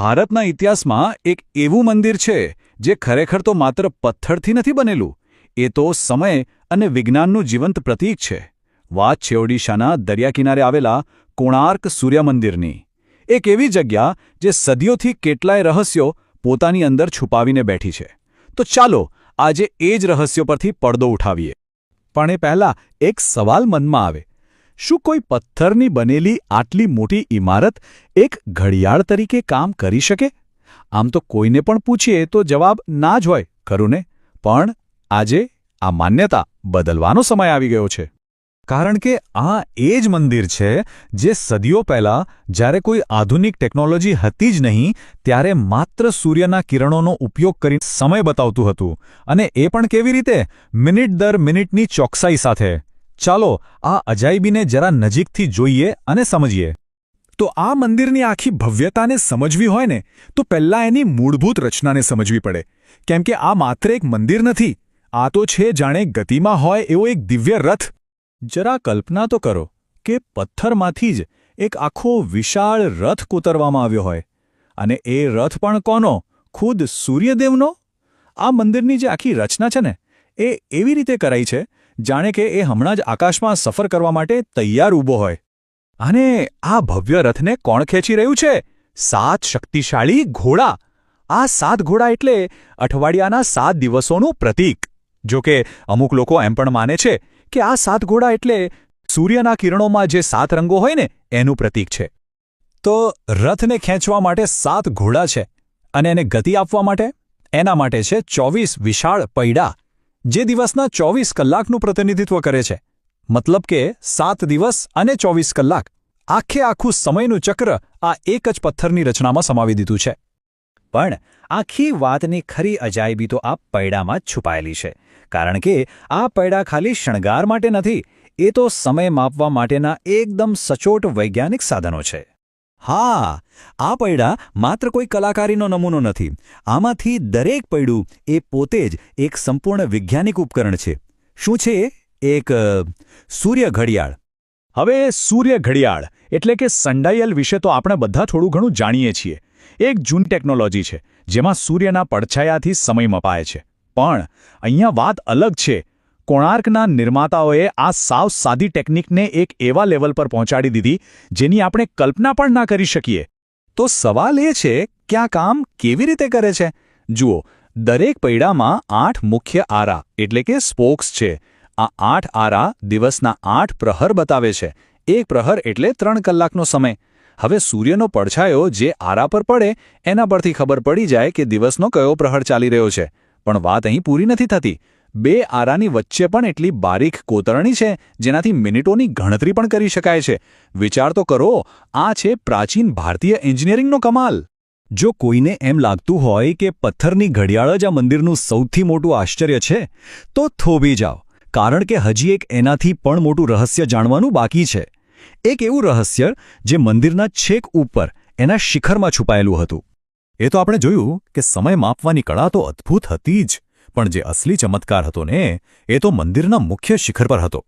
ભારતના ઇતિહાસમાં એક એવું મંદિર છે, જે ખરેખર તો માત્ર પથ્થરથી નથી બનેલું. એ તો સમય અને વિજ્ઞાનનું જીવંત પ્રતીક છે. વાત છે ઓડિશાના દરિયાકિનારે આવેલા કોણાર્ક સૂર્ય મંદિરની. એક એવી જગ્યા જે સદીઓથી કેટલાય રહસ્યો પોતાની અંદર છુપાવીને બેઠી છે. તો ચાલો આજે એ જ રહસ્યો પરથી પડદો ઉઠાવીએ. પણ એ પહેલાં એક સવાલ મનમાં આવે. શું કોઈ પથ્થરની બનેલી આટલી મોટી ઇમારત એક ઘડિયાળ તરીકે કામ કરી શકે? આમ તો કોઈને પણ પૂછીએ તો જવાબ ના જ હોય ખરું ને પણ આજે આ માન્યતા બદલવાનો સમય આવી ગયો છે. કારણ કે આ એ જ મંદિર છે જે સદીઓ પહેલાં જ્યારે કોઈ આધુનિક ટેકનોલોજી હતી જ નહીં, ત્યારે માત્ર સૂર્યના કિરણોનો ઉપયોગ કરી સમય બતાવતું હતું. અને એ પણ કેવી રીતે? મિનિટ દર મિનિટની ચોકસાઈ સાથે. ચાલો આ અજાયબીને જરા નજીકથી જોઈએ અને સમજીએ. તો આ મંદિરની આખી ભવ્યતાને સમજવી હોય ને, તો પહેલાં એની મૂળભૂત રચનાને સમજવી પડે. કેમ કે આ માત્ર એક મંદિર નથી, આ તો છે જાણે ગતિમાં હોય એવો એક દિવ્ય રથ. જરા કલ્પના તો કરો કે પથ્થરમાંથી જ એક આખો વિશાળ રથ કોતરવામાં આવ્યો હોય. અને એ રથ પણ કોનો? ખુદ સૂર્યદેવનો? આ મંદિરની જે આખી રચના છે ને, એ એવી રીતે કરાઈ છે જાણે કે એ હમણાં જ આકાશમાં સફર કરવા માટે તૈયાર ઊભો હોય. અને આ ભવ્ય રથને કોણ ખેંચી રહ્યું છે? સાત શક્તિશાળી ઘોડા. આ સાત ઘોડા એટલે અઠવાડિયાના સાત દિવસોનું પ્રતીક. જો કે અમુક લોકો એમ પણ માને છે કે આ સાત ઘોડા એટલે સૂર્યના કિરણોમાં જે સાત રંગો હોય ને, એનું પ્રતીક છે. તો રથને ખેંચવા માટે સાત ઘોડા છે. અને એને ગતિ આપવા માટે? એના માટે છે ચોવીસ વિશાળ પૈડા. જે દિવસના ચોવીસ કલાકનું પ્રતિનિધિત્વ કરે છે. મતલબ કે સાત દિવસ અને ચોવીસ કલાક. આખે આખું સમયનું ચક્ર આ એક જ પથ્થરની રચનામાં સમાવી દીધું છે. પણ આખી વાતની ખરી અજાયબી તો આ પૈડામાં છુપાયેલી છે. કારણ કે આ પૈડા ખાલી શણગાર માટે નથી, એ તો સમય માપવા માટેના એકદમ સચોટ વૈજ્ઞાનિક સાધનો છે. હા, આ પૈડા માત્ર કોઈ કલાકારીનો નમૂનો નથી. આમાંથી દરેક પૈડું એ પોતે જ એક સંપૂર્ણ વૈજ્ઞાનિક ઉપકરણ છે. શું છે? એક સૂર્ય ઘડિયાળ. હવે સૂર્ય ઘડિયાળ એટલે કે સંડાયલ વિશે તો આપણે બધા થોડું ઘણું જાણીએ છીએ. એક જૂન ટેકનોલોજી છે, જેમાં સૂર્યના પડછાયાથી સમય મપાય છે. પણ, અહીંયા વાત અલગ છે. કોણાર્કના નિર્માતાઓએ આ સાવ સાદી ટેકનિકને એક એવા લેવલ પર પહોંચાડી દીધી જેની આપણે કલ્પના પણ ના કરી શકીએ. તો સવાલ એ છે કે આ કામ કેવી રીતે કરે છે? જુઓ, દરેક પૈડામાં આઠ મુખ્ય આરા એટલે કે સ્પોક્સ છે. આ આઠ આરા દિવસના આઠ પ્રહર બતાવે છે. એક પ્રહર એટલે ત્રણ કલાકનો સમય. હવે સૂર્યનો પડછાયો જે આરા પર પડે, એના પરથી ખબર પડી જાય કે દિવસનો કયો પ્રહર ચાલી રહ્યો છે. પણ વાત અહીં પૂરી નથી થતી. બે આરાની વચ્ચે પણ એટલી બારીક કોતરણી છે, જેનાથી મિનિટોની ગણતરી પણ કરી શકાય છે. વિચાર તો કરો, આ છે પ્રાચીન ભારતીય એન્જિનિયરિંગનો કમાલ. જો કોઈને એમ લાગતું હોય કે પથ્થરની ઘડિયાળ જ આ મંદિરનું સૌથી મોટું આશ્ચર્ય છે, તો થોભી જાઓ, કારણ કે હજી એક એનાથી પણ મોટું રહસ્ય જાણવાનું બાકી છે. એક એવું રહસ્ય જે મંદિરના છેક ઉપર, એના શિખરમાં છુપાયેલું હતું. એ તો આપણે જોયું કે સમય માપવાની કળા તો અદ્ભુત હતી જ. પણ જે અસલી ચમત્કાર હતો ને, એ તો મંદિરના મુખ્ય શિખર પર હતો.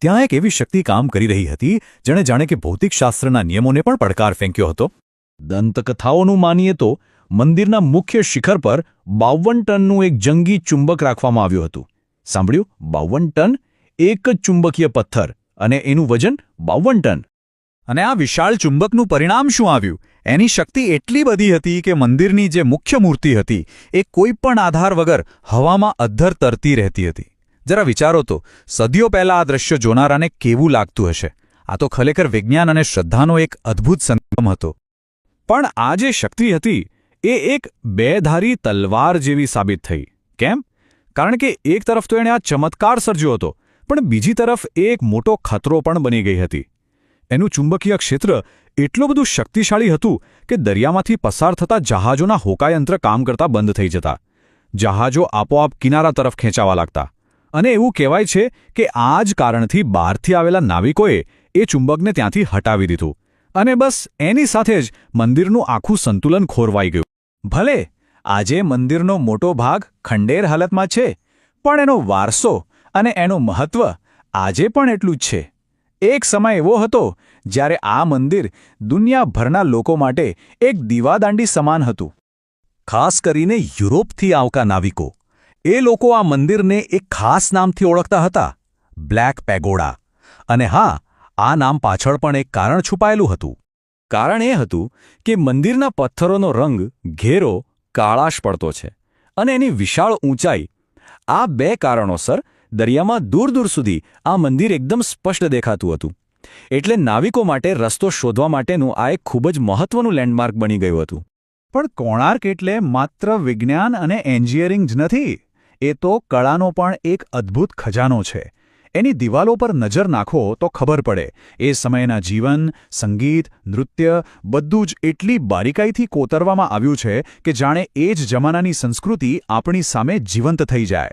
ત્યાં એક એવી શક્તિ કામ કરી રહી હતી, જેણે જાણે કે ભૌતિકશાસ્ત્રના નિયમોને પણ પડકાર ફેંક્યો હતો. દંતકથાઓનું માનીએ તો, મંદિરના મુખ્ય શિખર પર બાવન ટનનું એક જંગી ચુંબક રાખવામાં આવ્યું હતું. સાંભળ્યું? બાવન ટન એક જ ચુંબકીય પથ્થર અને એનું વજન બાવન ટન. અને આ વિશાળ ચુંબકનું પરિણામ શું આવ્યું? એની શક્તિ એટલી બધી હતી કે મંદિરની જે મુખ્ય મૂર્તિ હતી, એ કોઈ પણ આધાર વગર હવામાં અધ્ધર તરતી રહેતી હતી. જરા વિચારો તો, સદીઓ પહેલા આ દ્રશ્ય જોનારાને કેવું લાગતું હશે? આ તો ખરેખર વિજ્ઞાન અને શ્રદ્ધાનો એક અદ્ભુત સંગમ હતો. પણ આ જે શક્તિ હતી, એ એક બેધારી તલવાર જેવી સાબિત થઈ. કેમ? કારણ કે એક તરફ તો એણે આ ચમત્કાર સર્જ્યો હતો, પણ બીજી તરફ એ એક મોટો ખતરો પણ બની ગઈ હતી. એનું ચુંબકીય ક્ષેત્ર એટલું બધું શક્તિશાળી હતું કે દરિયામાંથી પસાર થતા જહાજોના હોકાયંત્ર કામ કરતા બંધ થઈ જતા. જહાજો આપોઆપ કિનારા તરફ ખેંચાવા લાગતા. અને એવું કહેવાય છે કે આ જ કારણથી બહારથી આવેલા નાવિકોએ એ ચુંબકને ત્યાંથી હટાવી દીધું. અને બસ એની સાથે જ મંદિરનું આખું સંતુલન ખોરવાઈ ગયું. ભલે આજે મંદિરનો મોટો ભાગ ખંડેર હાલતમાં છે, પણ એનો વારસો અને એનું મહત્વ આજે પણ એટલું જ છે. એક સમય એવો હતો જ્યારે આ મંદિર દુનિયાભરના લોકો માટે એક દીવાદાંડી સમાન હતું. ખાસ કરીને યુરોપથી આવતા નાવિકો. એ લોકો આ મંદિરને એક ખાસ નામથી ઓળખતા હતા, બ્લેક પેગોડા. અને હા, આ નામ પાછળ પણ એક કારણ છુપાયેલું હતું. કારણ એ હતું કે મંદિરના પથ્થરોનો રંગ ઘેરો, કાળાશ પડતો છે અને એની વિશાળ ઊંચાઈ. આ બે કારણોસર દરિયામાં દૂર દૂર સુધી આ મંદિર એકદમ સ્પષ્ટ દેખાતું હતું. એટલે નાવિકો માટે રસ્તો શોધવા માટેનું આ એક ખૂબ જ મહત્વનું લેન્ડમાર્ક બની ગયું હતું. પણ કોણાર્ક એટલે માત્ર વિજ્ઞાન અને એન્જિનિયરિંગ જ નથી એ તો કળાનો પણ એક અદ્ભુત ખજાનો છે. એની દિવાલો પર નજર નાખો તો ખબર પડે એ સમયના જીવન સંગીત નૃત્ય બધું જ એટલી બારીકાઈથી કોતરવામાં આવ્યું છે કે જાણે એ જ જમાનાની સંસ્કૃતિ આપણી સામે જીવંત થઈ જાય.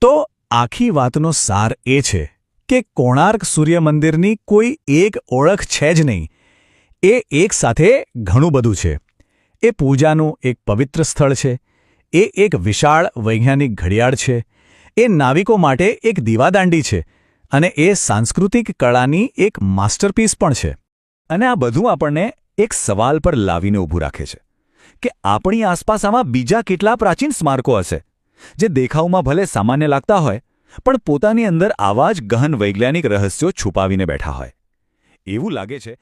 તો આખી વાતનો સાર એ છે કે કોણાર્ક સૂર્ય મંદિરની કોઈ એક ઓળખ છે જ નહીં. એ એક સાથે ઘણું બધું છે. એ પૂજાનું એક પવિત્ર સ્થળ છે. એ એક વિશાળ વૈજ્ઞાનિક ઘડિયાળ છે. એ નાવિકો માટે એક દીવાદાંડી છે અને એ સાંસ્કૃતિક કળાની એક માસ્ટરપીસ પણ છે. અને આ બધું આપણને એક સવાલ પર લાવીને ઊભું રાખે છે કે આપણી આસપાસ આવા બીજા કેટલા પ્રાચીન સ્મારકો હશે? જે દેખાવમાં ભલે સામાન્ય લાગતા હોય, પણ પોતાની અંદર આવા જ ગહન વૈજ્ઞાનિક રહસ્યો છુપાવીને બેઠા હોય. એવું લાગે છે